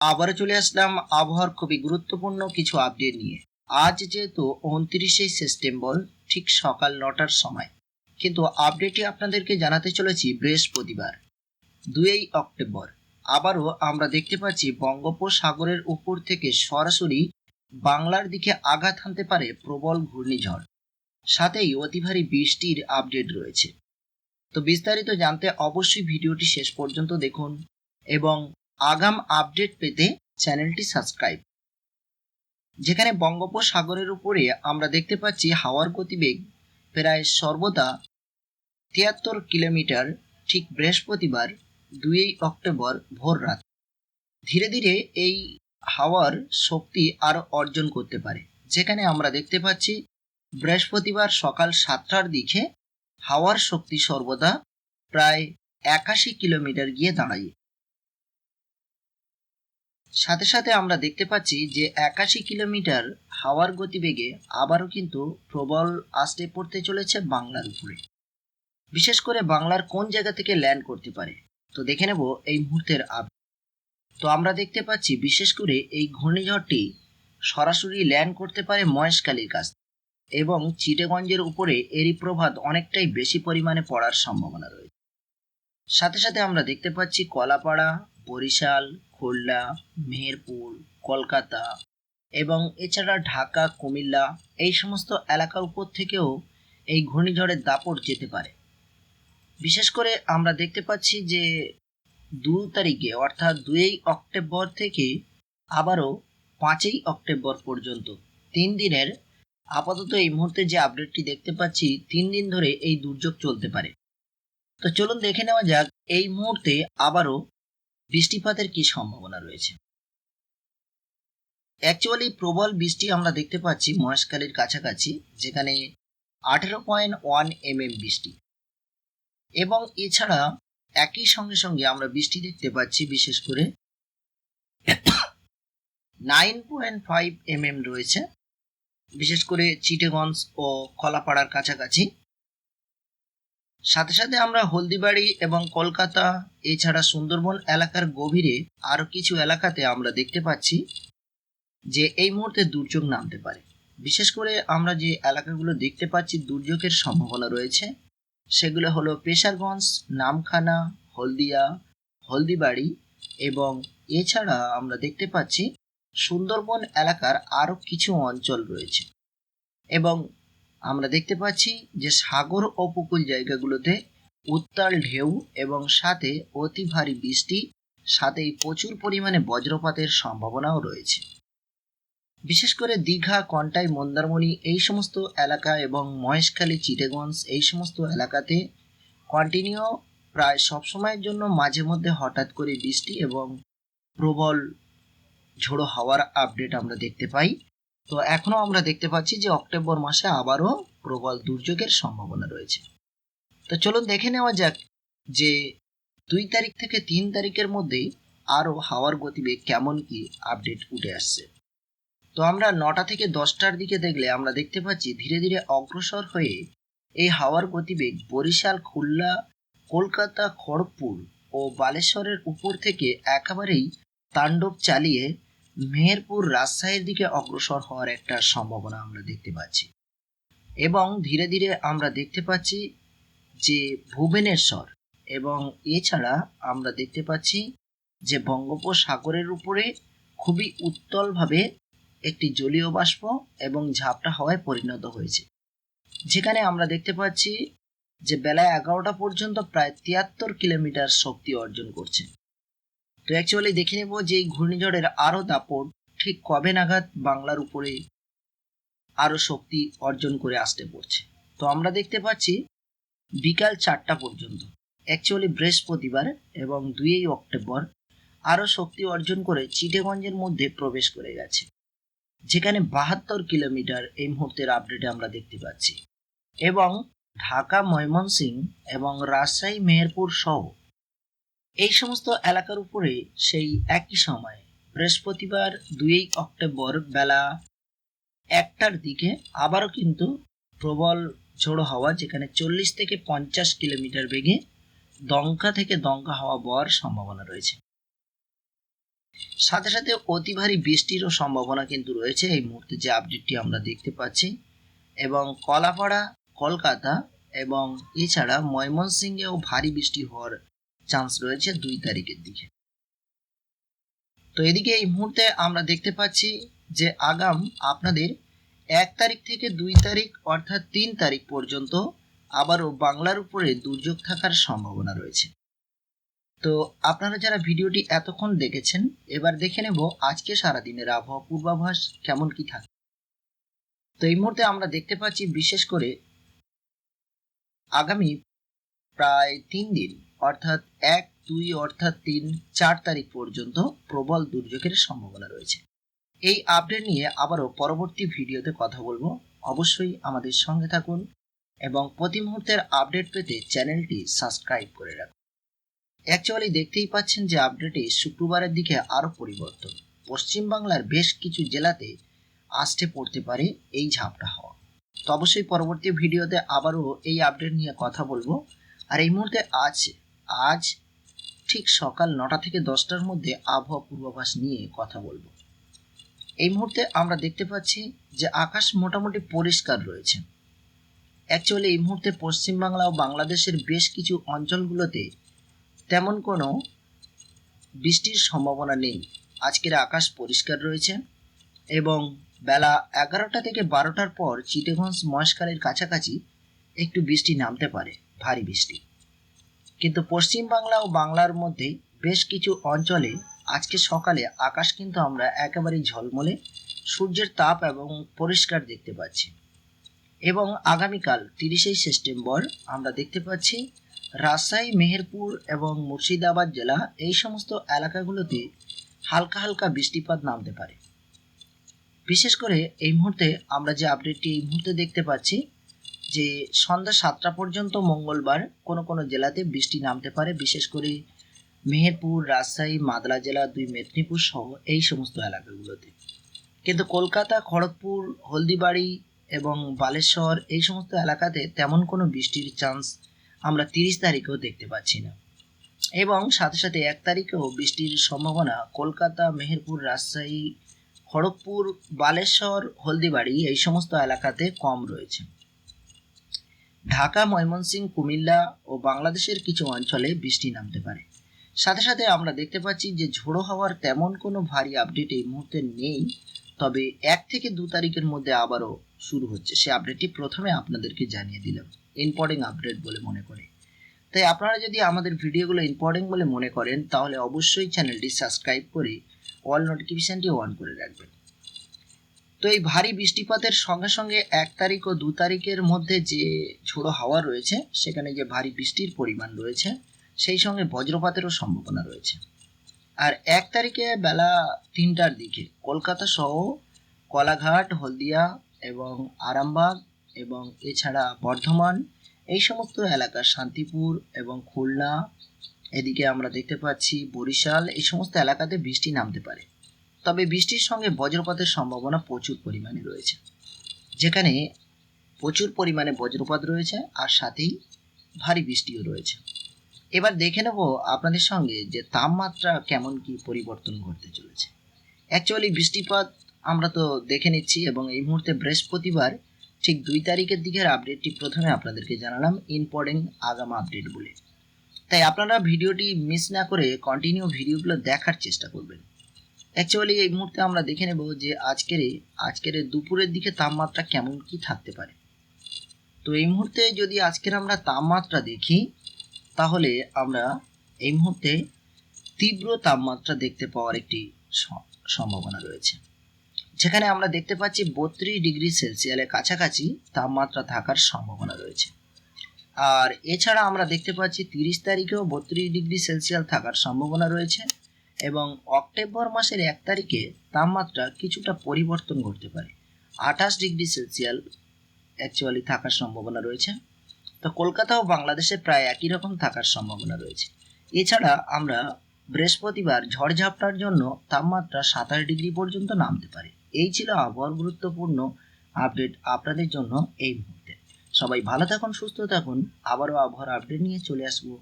আবারও চলে আসলাম আবহাওয়ার খুবই গুরুত্বপূর্ণ কিছু আপডেট নিয়ে। আজ যেহেতু উনত্রিশে সেপ্টেম্বর, ঠিক সকাল নটার সময়। কিন্তু আপডেটটি আপনাদেরকে জানাতে চলেছি বৃহস্পতিবার, দুই অক্টোবর। আবারও আমরা দেখতে পাচ্ছি বঙ্গোপসাগরের উপর থেকে সরাসরি বাংলার দিকে আঘাত হানতে পারে প্রবল ঘূর্ণিঝড়। সাথেই অতি ভারী বৃষ্টির আপডেট রয়েছে। তো বিস্তারিত জানতে অবশ্যই ভিডিওটি শেষ পর্যন্ত দেখুন এবং আগাম আপডেট পেতে চ্যানেলটি সাবস্ক্রাইব যেখানে বঙ্গোপসাগরের উপরে আমরা দেখতে পাচ্ছি হাওয়ার গতিবেগ প্রায় সর্বদা তিয়াত্তর কিলোমিটার, ঠিক বৃহস্পতিবার দুই অক্টোবর ভোর রাত। ধীরে ধীরে এই হাওয়ার শক্তি আরও অর্জন করতে পারে। যেখানে আমরা দেখতে পাচ্ছি বৃহস্পতিবার সকাল সাতটার দিকে হাওয়ার শক্তি সর্বদা প্রায় একাশি কিলোমিটার গিয়ে দাঁড়ায়। সাথে সাথে আমরা দেখতে পাচ্ছি যে একাশি কিলোমিটার হাওয়ার গতিবেগে আবারও কিন্তু প্রবল আসতে পড়তে চলেছে বাংলার উপরে। বিশেষ করে বাংলার কোন জায়গা থেকে ল্যান্ড করতে পারে? তো দেখে নেব এই মুহূর্তের আপ তো আমরা দেখতে পাচ্ছি বিশেষ করে এই ঘূর্ণিঝড়টি সরাসরি ল্যান্ড করতে পারে মহেশখালীর কাছ এবং চিটেগঞ্জের উপরে এরই প্রভাব অনেকটাই বেশি পরিমাণে পড়ার সম্ভাবনা রয়েছে। সাথে সাথে আমরা দেখতে পাচ্ছি কলাপাড়া বরিশাল, খুলনা, মেহেরপুর, কলকাতা এবং এছাড়া ঢাকা, কুমিল্লা এই সমস্ত এলাকার উপর থেকেও এই ঘূর্ণিঝড়ের দাপট যেতে পারে। বিশেষ করে আমরা দেখতে পাচ্ছি যে দু তারিখে অর্থাৎ দুই অক্টোবর থেকে আবারও পাঁচই অক্টোবর পর্যন্ত তিন দিনের আপাতত এই মুহূর্তে যে আপডেটটি দেখতে পাচ্ছি, তিন দিন ধরে এই দুর্যোগ চলতে পারে। তো চলুন দেখে নেওয়া যাক, এই মুহূর্তে আবারও বৃষ্টিপাতের কি সম্ভাবনা রয়েছে? অ্যাকচুয়ালি প্রবল বৃষ্টি আমরা দেখতে পাচ্ছি মহেশখালীর কাছাকাছি, যেখানে আঠেরো পয়েন্ট ওয়ান এম এম বৃষ্টি। এবং এছাড়া একই সঙ্গে সঙ্গে আমরা বৃষ্টি দেখতে পাচ্ছি, বিশেষ করে nine point five M M রয়েছে। বিশেষ করে চিটেগঞ্জ ও কলাপাড়ার কাছাকাছি। সাথে সাথে আমরা হলদিবাড়ি এবং কলকাতা, এছাড়া সুন্দরবন এলাকার গভীরে আরও কিছু এলাকাতে আমরা দেখতে পাচ্ছি যে এই মুহূর্তে দুর্যোগ নামতে পারে। বিশেষ করে আমরা যে এলাকাগুলো দেখতে পাচ্ছি দুর্যোগের সম্ভাবনা রয়েছে, সেগুলো হলো পেশারগঞ্জ নামখানা, হলদিয়া, হলদিবাড়ি এবং এছাড়া আমরা দেখতে পাচ্ছি সুন্দরবন এলাকার আরও কিছু অঞ্চল রয়েছে। এবং আমরা দেখতে পাচ্ছি যে সাগর উপকূল জায়গাগুলোতে উত্তাল ঢেউ এবং সাথে অতি ভারী বৃষ্টি, সাথেই প্রচুর পরিমাণে বজ্রপাতের সম্ভাবনাও রয়েছে। বিশেষ করে দীঘা, কন্টাই, মন্দারমণি এই সমস্ত এলাকা এবং মহেশখালী চিটেগঞ্জ এই সমস্ত এলাকাতে কন্টিনিউ প্রায় সবসময়ের জন্য মাঝে মধ্যে হঠাৎ করে বৃষ্টি এবং প্রবল ঝোড়ো হাওয়ার আপডেট আমরা দেখতে পাই। তো এখনও আমরা দেখতে পাচ্ছি যে অক্টোবর মাসে আবারও প্রবল দুর্যোগের সম্ভাবনা রয়েছে। তো চলুন দেখে নেওয়া যাক যে দুই তারিখ থেকে তিন তারিখের মধ্যেই আরও হাওয়ার গতিবেগ কেমন কি আপডেট উঠে আসছে। তো আমরা নটা থেকে দশটার দিকে দেখলে আমরা দেখতে পাচ্ছি ধীরে ধীরে অগ্রসর হয়ে এই হাওয়ার গতিবেগ বরিশাল, খুলনা, কলকাতা, খড়গপুর ও বালেশ্বরের উপর থেকে একেবারেই তাণ্ডব চালিয়ে মেহেরপুর রাজশাহীর দিকে অগ্রসর হওয়ার একটা সম্ভাবনা আমরা দেখতে পাচ্ছি। এবং ধীরে ধীরে আমরা দেখতে পাচ্ছি যে ভুবনেশ্বর এবং এছাড়া আমরা দেখতে পাচ্ছি যে বঙ্গোপসাগরের উপরে খুবই উত্তলভাবে একটি জলীয় বাষ্প এবং ঝাপটা হওয়ায় পরিণত হয়েছে। যেখানে আমরা দেখতে পাচ্ছি যে বেলা এগারোটা পর্যন্ত প্রায় তিয়াত্তর কিলোমিটার শক্তি অর্জন করছে। তো অ্যাকচুয়ালি দেখে নেব যে এই ঘূর্ণিঝড়ের আরও দাপট ঠিক কবে নাগাদ বাংলার উপরে আরও শক্তি অর্জন করে আসতে পড়ছে। তো আমরা দেখতে পাচ্ছি বিকাল চারটা পর্যন্ত। অ্যাকচুয়ালি বৃহস্পতিবার এবং দুই অক্টোবর আরও শক্তি অর্জন করে চিটেগঞ্জের মধ্যে প্রবেশ করে গেছে। যেখানে বাহাত্তর কিলোমিটার এই মুহূর্তের আপডেটে আমরা দেখতে পাচ্ছি। এবং ঢাকা ময়মনসিং এবং রাজশাহী, মেহেরপুর সহ এই সমস্ত এলাকার উপরে সেই একই সময় বৃহস্পতিবার দুই অক্টোবর বেলা একটার দিকে আবারও কিন্তু প্রবল ঝোড়ো হাওয়া যেখানে চল্লিশ থেকে পঞ্চাশ কিলোমিটার বেগে দঙ্কা থেকে দঙ্কা হাওয়া বওয়ার সম্ভাবনা রয়েছে। সাথে সাথে অতি ভারী বৃষ্টিরও সম্ভাবনা কিন্তু রয়েছে। এই মুহূর্তে যে আপডেটটি আমরা দেখতে পাচ্ছি এবং কলাপাড়া, কলকাতা এবং এছাড়া ময়মনসিংহেও ভারী বৃষ্টি হওয়ার চান্স রয়েছে দুই তারিখের দিকে। তো এদিকে এই মুহূর্তে আমরা দেখতে পাচ্ছি যে আগাম আপনাদের এক তারিখ থেকে দুই তারিখ অর্থাৎ তিন তারিখ পর্যন্ত আবারও বাংলার উপরে দুর্যোগ থাকার সম্ভাবনা রয়েছে। তো আপনারা যারা ভিডিওটি এতক্ষণ দেখেছেন, এবার দেখে নেব আজকে সারাদিনের আবহাওয়া পূর্বাভাস কেমন কি থাকে। তো এই মুহূর্তে আমরা দেখতে পাচ্ছি বিশেষ করে আগামী প্রায় তিন দিন, অর্থাৎ এক, দুই, অর্থাৎ তিন, চার তারিখ পর্যন্ত প্রবল দুর্যোগের সম্ভাবনা রয়েছে। এই আপডেট নিয়ে আবারও পরবর্তী ভিডিওতে কথা বলব। অবশ্যই আমাদের সঙ্গে থাকুন এবং প্রতি মুহূর্তের আপডেট পেতে চ্যানেলটি সাবস্ক্রাইব করে রাখুন। অ্যাকচুয়ালি দেখতেই পাচ্ছেন যে আপডেটে শুক্রবারের দিকে আরও পরিবর্তন। পশ্চিমবাংলার বেশ কিছু জেলাতে আসতে পড়তে পারে এই ঝাপটা হওয়া। তো অবশ্যই পরবর্তী ভিডিওতে আবারও এই আপডেট নিয়ে কথা বলব। আর এই মুহূর্তে আজ আজ ঠিক সকাল নটা থেকে দশটার মধ্যে আবহাওয়া পূর্বাভাস নিয়ে কথা বলব। এই মুহূর্তে আমরা দেখতে পাচ্ছি যে আকাশ মোটামুটি পরিষ্কার রয়েছে। অ্যাকচুয়ালি এই মুহূর্তে পশ্চিমবাংলা ও বাংলাদেশের বেশ কিছু অঞ্চলগুলোতে তেমন কোনো বৃষ্টির সম্ভাবনা নেই। আজকের আকাশ পরিষ্কার রয়েছে এবং বেলা এগারোটা থেকে বারোটার পর চিটেগঞ্জ মহেশখালীর কাছাকাছি একটু বৃষ্টি নামতে পারে। ভারী বৃষ্টি। কিন্তু পশ্চিম বাংলা ও বাংলার মধ্যে বেশ কিছু অঞ্চলে আজকে সকালে আকাশ কিন্তু আমরা একেবারেই ঝলমলে, সূর্যের তাপ এবং পরিষ্কার দেখতে পাচ্ছি। এবং আগামীকাল তিরিশে সেপ্টেম্বর আমরা দেখতে পাচ্ছি রাজশাহী, মেহেরপুর এবং মুর্শিদাবাদ জেলা এই সমস্ত এলাকাগুলোতে হালকা হালকা বৃষ্টিপাত নামতে পারে। বিশেষ করে এই মুহূর্তে আমরা যে আপডেটটি এই মুহূর্তে দেখতে পাচ্ছি যে সন্ধ্যা সাতটা পর্যন্ত মঙ্গলবার কোনো কোনো জেলাতে বৃষ্টি নামতে পারে, বিশেষ করে মেহেরপুর, রাজশাহী, মাদলা জেলা, দুই মেদিনীপুর সহ এই সমস্ত এলাকাগুলোতে। কিন্তু কলকাতা, খড়গপুর, হলদিবাড়ি এবং বালেশ্বর এই সমস্ত এলাকাতে তেমন কোনো বৃষ্টির চান্স আমরা তিরিশ তারিখেও দেখতে পাচ্ছি না। এবং সাথে সাথে এক তারিখেও বৃষ্টির সম্ভাবনা কলকাতা, মেহেরপুর, রাজশাহী, খড়গপুর, বালেশ্বর, হলদিবাড়ি এই সমস্ত এলাকাতে কম রয়েছে। ঢাকা, ময়মনসিংহ, কুমিল্লা ও বাংলাদেশের কিছু অঞ্চলে বৃষ্টি নামতে পারে। সাথে সাথে আমরা দেখতে পাচ্ছি যে ঝোড়ো হওয়ার তেমন কোনো ভারী আপডেট এই মুহূর্তে নেই, তবে এক থেকে দু তারিখের মধ্যে আবারও শুরু হচ্ছে। সে আপডেটটি প্রথমে আপনাদেরকে জানিয়ে দিলাম। ইম্পর্টেন্ট আপডেট বলে মনে করে। তাই আপনারা যদি আমাদের ভিডিওগুলো ইম্পর্টেন্ট বলে মনে করেন, তাহলে অবশ্যই চ্যানেলটি সাবস্ক্রাইব করে অল নোটিফিকেশানটি অন করে রাখবেন। তো এই ভারী বৃষ্টিপাতের সঙ্গে সঙ্গে এক তারিখ ও দু তারিখের মধ্যে যে ঝোড়ো হাওয়া রয়েছে, সেখানে যে ভারী বৃষ্টির পরিমাণ রয়েছে, সেই সঙ্গে বজ্রপাতেরও সম্ভাবনা রয়েছে। আর এক তারিখে বেলা তিনটার দিকে কলকাতা সহ কলাঘাট, হলদিয়া এবং আরামবাগ এবং এছাড়া বর্ধমান, এই সমস্ত এলাকা শান্তিপুর এবং খুলনা, এদিকে আমরা দেখতে পাচ্ছি বরিশাল, এই সমস্ত এলাকাতে বৃষ্টি নামতে পারে। তবে বৃষ্টির সঙ্গে বজ্রপাতের সম্ভাবনা প্রচুর পরিমাণে রয়েছে। যেখানে প্রচুর পরিমাণে বজ্রপাত রয়েছে আর সাথেই ভারী বৃষ্টিও রয়েছে। এবার দেখে নেব আপনাদের সঙ্গে যে তাপমাত্রা কেমন কি পরিবর্তন ঘটতে চলেছে। অ্যাকচুয়ালি বৃষ্টিপাত আমরা তো দেখে নিচ্ছি এবং এই মুহূর্তে বৃহস্পতিবার ঠিক দুই তারিখের দিকের আপডেটটি প্রথমে আপনাদেরকে জানালাম, ইম্পর্টেন্ট আগাম আপডেট বলে। তাই আপনারা ভিডিওটি মিস না করে কন্টিনিউ ভিডিওগুলো দেখার চেষ্টা করবেন। অ্যাকচুয়ালি এই মুহূর্তে আমরা দেখে নেব যে আজকের আজকের দুপুরের দিকে তাপমাত্রা কেমন কি থাকতে পারে। তো এই মুহূর্তে যদি আজকের আমরা তাপমাত্রা দেখি, তাহলে আমরা এই মুহূর্তে তীব্র তাপমাত্রা দেখতে পাওয়ার একটি সম্ভাবনা রয়েছে। যেখানে আমরা দেখতে পাচ্ছি বত্রিশ ডিগ্রি সেলসিয়াসের কাছাকাছি তাপমাত্রা থাকার সম্ভাবনা রয়েছে। আর এছাড়া আমরা দেখতে পাচ্ছি তিরিশ তারিখেও বত্রিশ ডিগ্রি সেলসিয়াস থাকার সম্ভাবনা রয়েছে। এবং অক্টোবর মাসের এক তারিখে তাপমাত্রা কিছুটা পরিবর্তন ঘটতে পারে। আঠাশ ডিগ্রি সেলসিয়াল অ্যাকচুয়ালি থাকার সম্ভাবনা রয়েছে। তো কলকাতা ও বাংলাদেশে প্রায় একই রকম থাকার সম্ভাবনা রয়েছে। এছাড়া আমরা বৃহস্পতিবার ঝড়ঝাপটার জন্য তাপমাত্রা সাতাশ ডিগ্রি পর্যন্ত নামতে পারে। এই ছিল আবহাওয়ার গুরুত্বপূর্ণ আপডেট আপনাদের জন্য এই মুহূর্তে। সবাই ভালো থাকুন, সুস্থ থাকুন। আবারও আবহাওয়ার আপডেট নিয়ে চলে আসব।